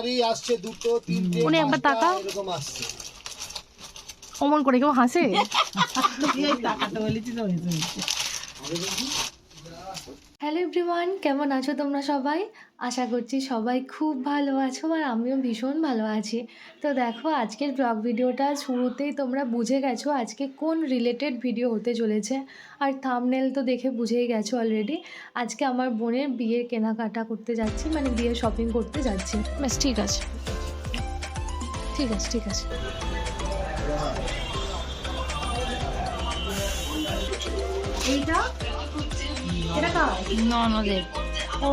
শাড়ি আসছে দুটো তিনটে উনি একবার তাকাও। এরকম আসছে। অমন করে কেউ হাসে? হ্যালো এভরিওয়ান কেমন আছো তোমরা সবাই? আশা করছি সবাই খুব ভালো আছো আর আমিও ভীষণ ভালো আছি। তো দেখো আজকের ব্লগ ভিডিওটা শুরুতেই তোমরা বুঝে গেছো আজকে কোন রিলেটেড ভিডিও হতে চলেছে। আর থামনেল তো দেখে বুঝেই গেছো অলরেডি আজকে আমার বোনের বিয়ের কেনাকাটা করতে যাচ্ছি মানে বিয়ের শপিং করতে যাচ্ছি। ব্যাস ঠিক আছে। ঠিক আছে ঠিক আছে। এইটা? এটা কার? ননদের। ও।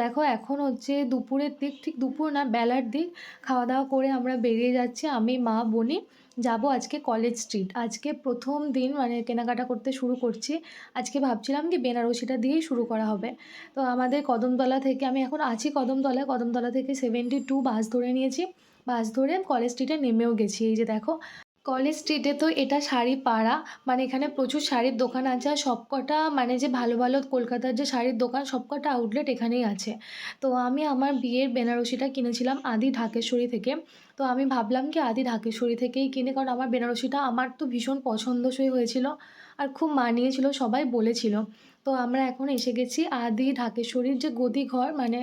দেখো এখন হচ্ছে দুপুরের দিক, ঠিক দুপুর না, বেলার দিক। খাওয়া দাওয়া করে আমরা বেরিয়ে যাচ্ছি, আমি, মা বনি যাব আজকে কলেজ স্ট্রিট আজকে প্রথম দিন মানে কেনাকাটা করতে শুরু করছি। আজকে ভাবছিলাম কি বেনারসিটা দিয়েই শুরু করা হবে। তো আমাদের কদমতলা থেকে, আমি এখন আছি কদমতলায়। কদমতলা থেকে সেভেন্টি টু বাস ধরে নিয়েছি। বাস ধরে কলেজ স্ট্রিটে নেমেও গেছি। এই যে দেখো কলেজ স্ট্রিটে তো এটা শাড়ি পাড়া। মানে এখানে প্রচুর শাড়ির দোকান আছে আর সবকটা মানে যে ভালো ভালো কলকাতার যে শাড়ির দোকান সবকটা আউটলেট এখানেই আছে। তো আমি আমার বিয়ের বেনারসিটা কিনেছিলাম আদি ঢাকেশ্বরী থেকে। তো আমি ভাবলাম কি আদি ঢাকেশ্বরী থেকেই কিনে, কারণ আমার বেনারসিটা আমার তো ভীষণ পছন্দসই হয়েছিল আর খুব মানিয়েছিল, সবাই বলেছিল। তো আমরা এখন এসে গেছি আদি ঢাকেশ্বরীর যে গদি ঘর মানে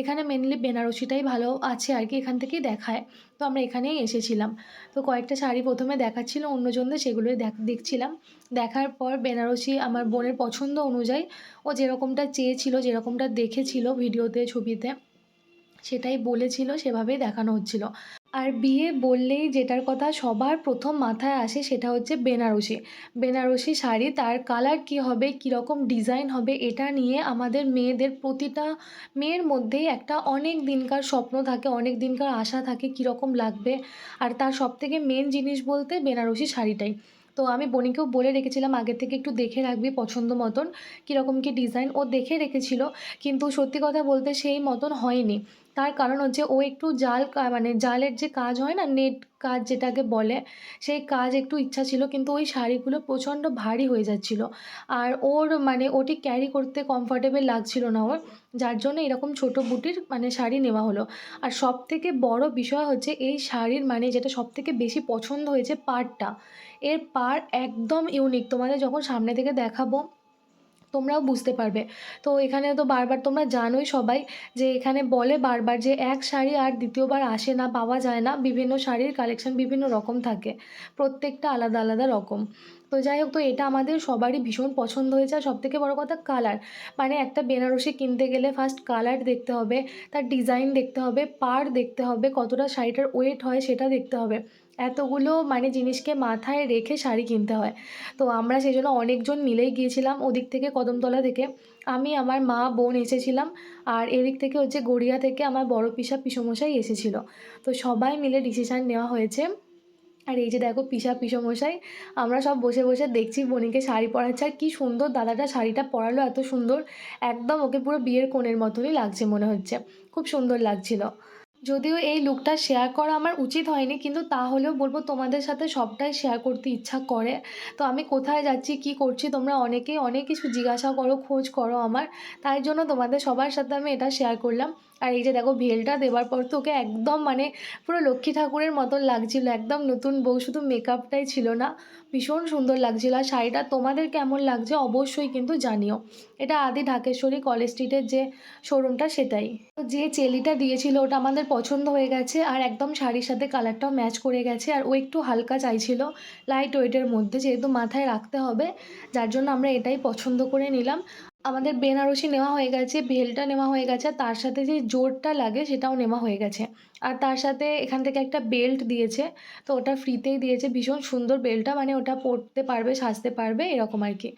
এখানে মেনলি বেনারসিটাই ভালো আছে আর কি এখান থেকেই দেখায়। তো আমরা এখানেই এসেছিলাম। তো কয়েকটা শাড়ি প্রথমে দেখাচ্ছিল, অন্যজনদের সেগুলোই দেখ, দেখছিলাম। দেখার পর বেনারসি আমার বোনের পছন্দ অনুযায়ী ও যেরকমটা চেয়েছিল, যেরকমটা দেখেছিল ভিডিওতে, ছবিতে, সেটাই বলেছিল, সেভাবেই দেখানো হচ্ছিল। আর বিয়ে বললেই যেটার কথা সবার প্রথম মাথায় আসে সেটা হচ্ছে বেনারসি। বেনারসি শাড়ি, তার কালার কী হবে, কীরকম ডিজাইন হবে, এটা নিয়ে আমাদের মেয়েদের প্রতিটা মেয়ের মধ্যেই একটা অনেক দিনকার স্বপ্ন থাকে অনেক দিনকার আশা থাকে কীরকম লাগবে। আর তার সবথেকে মেন জিনিস বলতে বেনারসি শাড়িটাই। তো আমি বনিকেও বলে রেখেছিলাম, আগে থেকে একটু দেখে রাখবি পছন্দ মতন, কীরকম কী ডিজাইন ও দেখে রেখেছিল। কিন্তু সত্যি কথা বলতে সেই মতন হয়নি। তার কারণ হচ্ছে ও একটু জাল মানে জালের যে কাজ হয় না, নেট কাজ যেটাকে বলে, সেই কাজ একটু ইচ্ছা ছিল, কিন্তু ওই শাড়িগুলো প্রচণ্ড ভারী হয়ে যাচ্ছিল। আর ওর মানে ওটি ক্যারি করতে কমফর্টেবল লাগছিল না ওর, যার জন্য এরকম ছোট বুটির মানে শাড়ি নেওয়া হলো। আর সব থেকে বড় বিষয় হচ্ছে এই শাড়ির মানে যেটা সব থেকে বেশি পছন্দ হয়েছে পাড়টা। এর পাড় একদম ইউনিক তোমাদের যখন সামনে থেকে দেখাবো তোমরাও বুঝতে পারবে। তো এখানে তো বারবার তোমরা জানোই সবাই যে এখানে বলে বারবার যে এক শাড়ি আর দ্বিতীয়বার আসে না, পাওয়া যায় না। বিভিন্ন শাড়ির কালেকশন বিভিন্ন রকম থাকে। প্রত্যেকটা আলাদা আলাদা রকম। তো যাই হোক, তো এটা আমাদের সবারই ভীষণ পছন্দ হয়েছে আর সবথেকে বড় কথা কালার মানে একটা বেনারসি কিনতে গেলে ফার্স্ট কালার দেখতে হবে, তার ডিজাইন দেখতে হবে পাড় দেখতে হবে, কতটা শাড়িটার ওয়েট হয় সেটা দেখতে হবে। এতগুলো মানে জিনিসকে মাথায় রেখে শাড়ি কিনতে হয়। তো আমরা সেই জন্য অনেকজন মিলেই গিয়েছিলাম ওদিক থেকে কদমতলা থেকে। আমি, আমার মা, বোন এসেছিলাম আর এদিক থেকে হচ্ছে গড়িয়া থেকে আমার বড় পিসা পিসমশাই এসেছিল। তো সবাই মিলে ডিসিশান নেওয়া হয়েছে। আর এই যে দেখো পিসা পিসমশাই, আমরা সব বসে বসে দেখছি বোনিকে শাড়ি পরাচ্ছে আর কী সুন্দর দাদাটা শাড়িটা পরালো, এত সুন্দর। একদম ওকে পুরো বিয়ের কোণের মতনই লাগছে মনে হচ্ছে। খুব সুন্দর লাগছিল। যদিও এই লুকটা শেয়ার করা আমার উচিত হয়নি, কিন্তু তাহলেও বলব তোমাদের সাথে সবটাই শেয়ার করতে ইচ্ছা করে। তো আমি কোথায় যাচ্ছি, কি করছি, তোমরা অনেকেই অনেক কিছু জিজ্ঞাসা করো, খোঁজ করো আমার। তাই জন্য তোমাদের সবার সাথে আমি এটা শেয়ার করলাম। আর এই যে দেখো ভেলটা দেওয়ার পর তো ওকে একদম মানে পুরো লক্ষ্মী ঠাকুরের মতন লাগছিল, একদম নতুন বউ, শুধু মেকআপটাই ছিল না, ভীষণ সুন্দর লাগছিল। আর শাড়িটা তোমাদের কেমন লাগছে অবশ্যই কিন্তু জানিও। এটা আদি ঢাকেশ্বরী কলেজ স্ট্রিটের যে শোরুমটা সেটাই। যে চেলিটা দিয়েছিল ওটা আমাদের পছন্দ হয়ে গেছে আর একদম শাড়ির সাথে কালারটাও ম্যাচ করে গেছে আর ও একটু হালকা চাইছিল লাইট ওয়েটের মধ্যে যেহেতু মাথায় রাখতে হবে, যার জন্য আমরা এটাই পছন্দ করে নিলাম। আমাদের বেনারসি নেওয়া হয়ে গেছে, ভেলটা নেওয়া হয়ে গেছে তার সাথে যে জোরটা লাগে সেটাও নেওয়া হয়ে গেছে। আর তার সাথে এখান থেকে একটা বেল্ট দিয়েছে, তো ওটা ফ্রিতেই দিয়েছে। ভীষণ সুন্দর বেল্টটা মানে ওটা পরতে পারবে, সাজতে পারবে, এরকম আর কি।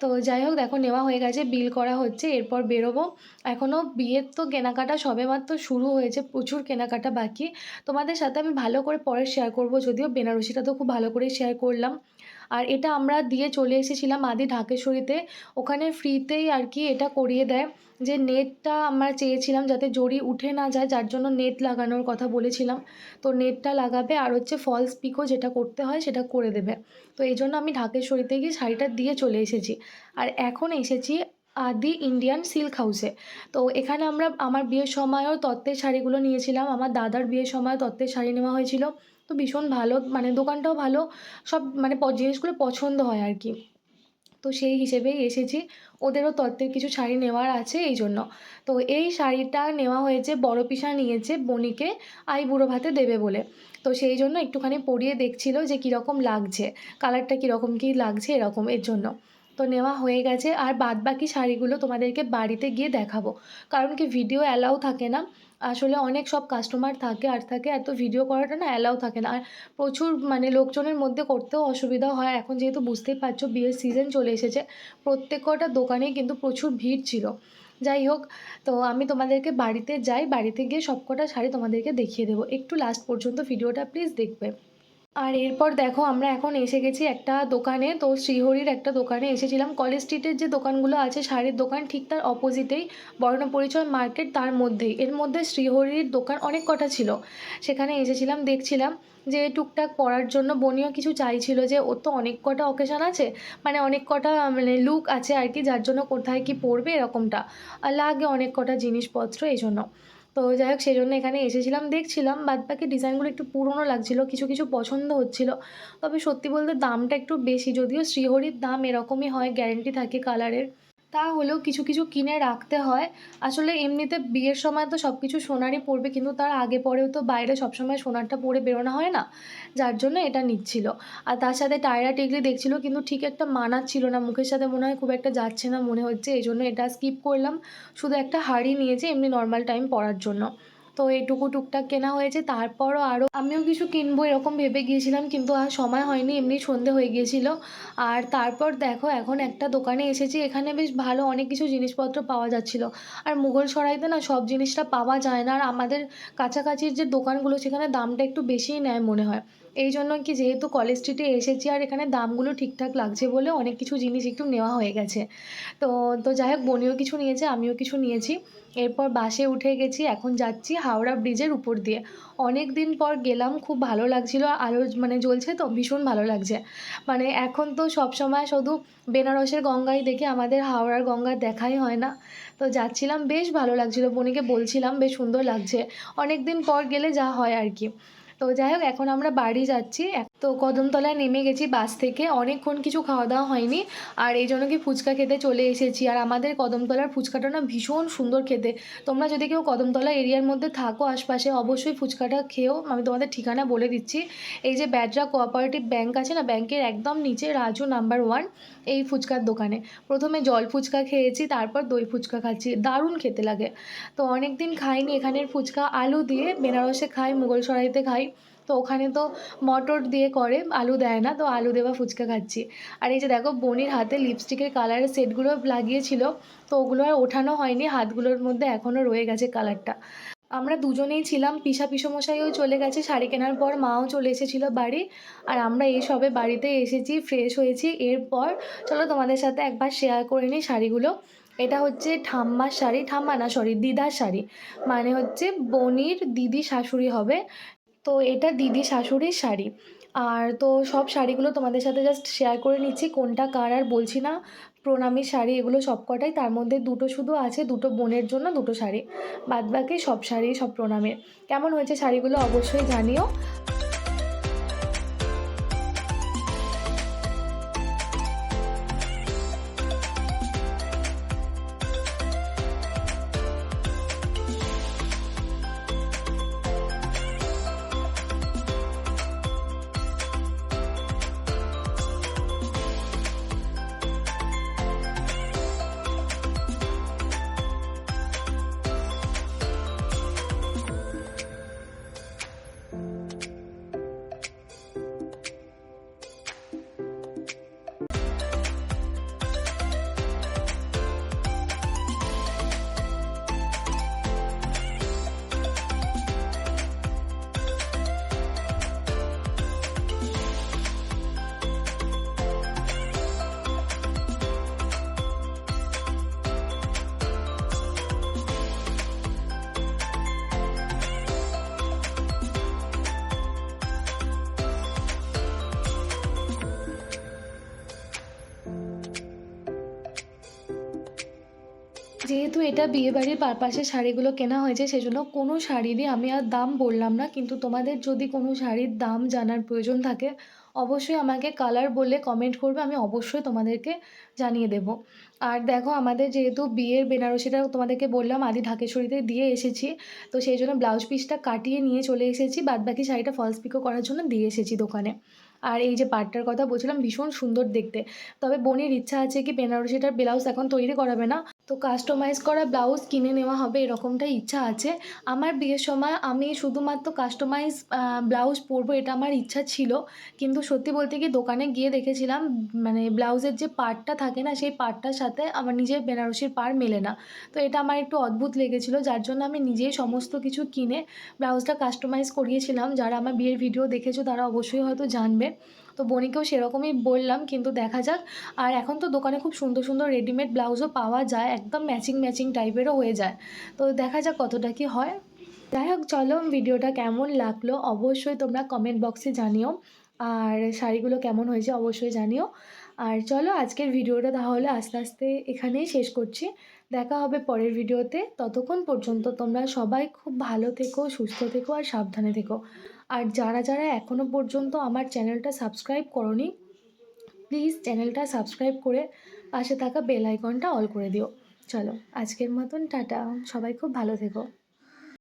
তো যাই হোক, দেখো নেওয়া হয়ে গেছে, বিল করা হচ্ছে, এরপর বেরোবো। এখনও বিয়ের তো কেনাকাটা সবেমাত্র শুরু হয়েছে, প্রচুর কেনাকাটা বাকি। তোমাদের সাথে আমি ভালো করে পরে শেয়ার করব, যদিও বেনারসিটা তো খুব ভালো করে শেয়ার করলাম। আর এটা আমরা দিয়ে চলে এসেছিলাম আদি ঢাকেশ্বরীতে। ওখানে ফ্রিতেই আর কি এটা করিয়ে দেয় যে নেটটা আমরা চেয়েছিলাম যাতে জড়ি উঠে না যায়, যার জন্য নেট লাগানোর কথা বলেছিলাম। তো নেটটা লাগাবে আর হচ্ছে ফলস পিকও যেটা করতে হয় সেটা করে দেবে। তো এই জন্য আমি ঢাকেশ্বরীতে গিয়ে শাড়িটা দিয়ে চলে এসেছি। আর এখন এসেছি আদি ইন্ডিয়ান সিল্ক হাউসে তো এখানে আমরা, আমার বিয়ের সময়ও তত্ত্বের শাড়িগুলো নিয়েছিলাম, আমার দাদার বিয়ের সময়ও তত্ত্বের শাড়ি নেওয়া হয়েছিল। তো ভীষণ ভালো মানে দোকানটাও ভালো, সব মানে জিনিসগুলো পছন্দ হয় আর কি। তো সেই হিসেবেই এসেছি। ওদেরও তত্ত্বের কিছু শাড়ি নেওয়ার আছে এই জন্য। তো এই শাড়িটা নেওয়া হয়েছে, বড় পিসা নিয়েছে বনিকে আই বুড়ো ভাতে দেবে বলে। তো সেই জন্য একটুখানি পরিয়ে দেখছিল যে কীরকম লাগছে, কালারটা কীরকম, কী লাগছে এরকম এর জন্য। তো নেওয়া হয়ে গেছে। আর বাদ বাকি শাড়িগুলো তোমাদেরকে বাড়িতে গিয়ে দেখাবো। কারণ কি ভিডিও অ্যালাউ থাকে না। আসলে অনেক সব কাস্টমার থাকে আর থাকে, এত ভিডিও করাটা না অ্যালাউ থাকে না। আর প্রচুর মানে লোকজনের মধ্যে করতেও অসুবিধা হয়। এখন যেহেতু বুঝতেই পারছ বিয়ের সিজন চলে এসেছে। প্রত্যেক কটা দোকানেই কিন্তু প্রচুর ভিড় ছিল। যাই হোক, তো আমি তোমাদেরকে বাড়িতে যাই, বাড়িতে গিয়ে সব কটা শাড়ি তোমাদেরকে দেখিয়ে দেবো। একটু লাস্ট পর্যন্ত ভিডিওটা প্লিজ দেখবে। আর এরপর দেখো, আমরা এখন এসে গেছি একটা দোকানে। তো শ্রীহরির একটা দোকানে এসেছিলাম। কলেজ স্ট্রিটের যে দোকানগুলো আছে, শাড়ির দোকান ঠিক তার অপোজিটেই বর্ণপরিচয় মার্কেট তার মধ্যেই। এর মধ্যে শ্রীহরির দোকান অনেক কটা ছিল। সেখানে এসেছিলাম, দেখছিলাম যে টুকটাক পরার জন্য বনিও কিছু চাইছিল যে, ওর তো অনেক কটা অকেশান আছে। মানে অনেক কটা মানে লুক আছে আর কি, যার জন্য কোথায় কি পরবে এরকমটা। আর লাগে অনেক কটা জিনিসপত্র এই জন্য তো যাই হোক সেই জন্য এখানে এসেছিলাম, দেখছিলাম বাদ বাকি ডিজাইনগুলো একটু পুরনো লাগছিল, কিছু কিছু পছন্দ হচ্ছিল। তবে সত্যি বলতে দামটা একটু বেশি, যদিও শ্রীহরির দাম এরকমই হয় গ্যারেন্টি থাকে কালারের তা হলেও কিছু কিছু কিনে রাখতে হয়। আসলে এমনিতে বিয়ের সময় তো সব কিছু সোনারই পড়বে, কিন্তু তার আগে পরেও তো বাইরে সবসময় সোনারটা পরে বেরোনো হয় না, যার জন্য এটা নিচ্ছিল। আর তার সাথে টায়রা টেকলি দেখছিল, কিন্তু ঠিক একটা মানাচ্ছিল না, মুখের সাথে মনে হয় খুব একটা যাচ্ছে না মনে হচ্ছে, এই জন্য এটা স্কিপ করলাম। শুধু একটা হাড়ি নিয়েছে, এমনি নর্মাল টাইম পরার জন্য। তো এইটুকু টুকটাক কেনা হয়েছে। তারপরও আরও আমিও কিছু কিনবো এরকম ভেবে গিয়েছিলাম, কিন্তু আর সময় হয়নি, এমনি সন্ধে হয়ে গিয়েছিল। আর তারপর দেখো, এখন একটা দোকানে এসেছি, এখানে বেশ ভালো অনেক কিছু জিনিসপত্র পাওয়া যাচ্ছিল। আর মুঘল সরাইতে না সব জিনিসটা পাওয়া যায় না, আর আমাদের কাছাকাছির যে দোকানগুলো, সেখানে দামটা একটু বেশিই নেয় মনে হয়। এই জন্য কি যেহেতু কলেজ স্ট্রিটে এসেছি আর এখানে দামগুলো ঠিকঠাক লাগছে বলে অনেক কিছু জিনিস একটু নেওয়া হয়ে গেছে। তো তো যাই হোক, বনিও কিছু নিয়েছে, আমিও কিছু নিয়েছি। এরপর বাসে উঠে গেছি, এখন যাচ্ছি হাওড়া ব্রিজের উপর দিয়ে। অনেক দিন পর গেলাম, খুব ভালো লাগছিল আলো মানে জ্বলছে তো, ভীষণ ভালো লাগছে। মানে এখন তো সব সময় শুধু বেনারসের গঙ্গাই দেখি আমাদের হাওড়ার গঙ্গা দেখাই হয় না। তো যাচ্ছিলাম, বেশ ভালো লাগছিল, বনিকে বলছিলাম, বেশ সুন্দর লাগছে। অনেক দিন পর গেলে যা হয় আর কি। তো যাই হোক এখন আমরা বাড়ি যাচ্ছি। তো কদমতলায় নেমে গেছি বাস থেকে। অনেকক্ষণ কিছু খাওয়া দাওয়া হয়নি। আর এই জন্য কি ফুচকা খেতে চলে এসেছি। আর আমাদের কদমতলার ফুচকাটা না ভীষণ সুন্দর খেতে। তোমরা যদি কেউ কদমতলা এরিয়ার মধ্যে থাকো আশপাশে, অবশ্যই ফুচকাটা খেয়েও আমি তোমাদের ঠিকানা বলে দিচ্ছি। এই যে ব্যাডরা কোঅপারেটিভ ব্যাংক আছে না, ব্যাংকের একদম নিচে রাজু নাম্বার ওয়ান এই ফুচকার দোকানে। প্রথমে জল ফুচকা খেয়েছি, তারপর দই ফুচকা খাচ্ছি। দারুণ খেতে লাগে। তো অনেক দিন খাইনি এখানের ফুচকা। আলু দিয়ে বেনারসে খাই মুঘল সরাইতে খাই। তো ওখানে তো মটর দিয়ে করে, আলু দেয় না, তো আলু দেওয়া ফুচকা খাচ্ছি। আর এই যে দেখো, বনির হাতে লিপস্টিকের কালারের সেটগুলো লাগিয়েছিল, তো ওগুলো আর ওঠানো হয়নি, হাতগুলোর মধ্যে এখনও রয়ে গেছে কালারটা আমরা দুজনেই ছিলাম, পিসা পিসমশাইও চলে গেছে, শাড়ি কেনার পর মাও চলে এসেছিল বাড়ি, আর আমরা এই সবে বাড়িতে এসেছি ফ্রেশ হয়েছি, এরপর চলো তোমাদের সাথে একবার শেয়ার করে নিই শাড়িগুলো। এটা হচ্ছে ঠাম্মার শাড়ি, ঠাম্মা না সরি দিদার শাড়ি। মানে হচ্ছে বনির দিদি শাশুড়ি হবে তো এটা দিদি শাশুড়ির শাড়ি। আর তো সব শাড়িগুলো তোমাদের সাথে জাস্ট শেয়ার করে নিচ্ছি, কোনটা কার আর বলছি না। প্রণামী শাড়ি এগুলো সব কটাই, তার মধ্যে দুটো শুধু আছে, দুটো বোনের জন্য দুটো শাড়ি। বাদবাকি সব শাড়ি সব প্রণামের। কেমন হয়েছে শাড়িগুলো অবশ্যই জানিও। যেহেতু এটা বিয়েবাড়ির পারপাসে শাড়িগুলো কেনা হয়েছে, সেজন্য কোনো শাড়িরই আমি আর দাম বললাম না। কিন্তু তোমাদের যদি কোনো শাড়ির দাম জানার প্রয়োজন থাকে, অবশ্যই আমাকে কালার বলে কমেন্ট করবে, আমি অবশ্যই তোমাদেরকে জানিয়ে দেবো। আর দেখো, আমাদের যেহেতু বিয়ের বেনারসিটা তোমাদেরকে বললাম, আদি ঢাকেশ্বরীতে দিয়ে এসেছি। তো সেই জন্য ব্লাউজ পিসটা কাটিয়ে নিয়ে চলে এসেছি, বাদবাকি শাড়িটা ফলস পিকো করার জন্য দিয়ে এসেছি দোকানে। আর এই যে পাটটার কথা বলছিলাম, ভীষণ সুন্দর দেখতে। তবে বোনের ইচ্ছা আছে কি বেনারসিটার ব্লাউজ এখন তৈরি করাবে না? তো কাস্টমাইজ করা ব্লাউজ কিনে নেওয়া হবে, এরকমটাই ইচ্ছা আছে। আমার বিয়ের সময় আমি শুধুমাত্র কাস্টমাইজ ব্লাউজ পরবো এটা আমার ইচ্ছা ছিল। কিন্তু সত্যি বলতে কি দোকানে গিয়ে দেখেছিলাম মানে ব্লাউজের যে পার্টটা থাকে না, সেই পার্টটার সাথে আমার নিজের বেনারসির পাড় মেলে না। তো এটা আমার একটু অদ্ভুত লেগেছিলো, যার জন্য আমি নিজেই সমস্ত কিছু কিনে ব্লাউজটা কাস্টমাইজ করিয়েছিলাম। যারা আমার বিয়ের ভিডিও দেখেছ তারা অবশ্যই হয়তো জানবে। তো বনিকেও সেরকমই বললাম, কিন্তু দেখা যাক। আর এখন তো দোকানে খুব সুন্দর সুন্দর রেডিমেড ব্লাউজও পাওয়া যায়, একদম ম্যাচিং ম্যাচিং টাইপেরও হয়ে যায়। তো দেখা যাক কতটা কি হয়। যাই হোক, চলো ভিডিওটা কেমন লাগল অবশ্যই তোমরা কমেন্ট বক্সে জানিও। আর শাড়িগুলো কেমন হয়েছে অবশ্যই জানিও। আর চলো আজকের ভিডিওটা তাহলে আস্তে আস্তে এখানেই শেষ করছি। দেখা হবে পরের ভিডিওতে। ততক্ষণ পর্যন্ত তোমরা সবাই খুব ভালো থেকো, সুস্থ থেকো আর সাবধানে থেকো। আর যারা যারা এখনও পর্যন্ত আমার চ্যানেলটা সাবস্ক্রাইব করনি প্লিজ চ্যানেলটা সাবস্ক্রাইব করে পাশে থাকা বেল আইকনটা অল করে দিও। চলো, আজকের মতন টাটা। সবাই খুব ভালো থেকো।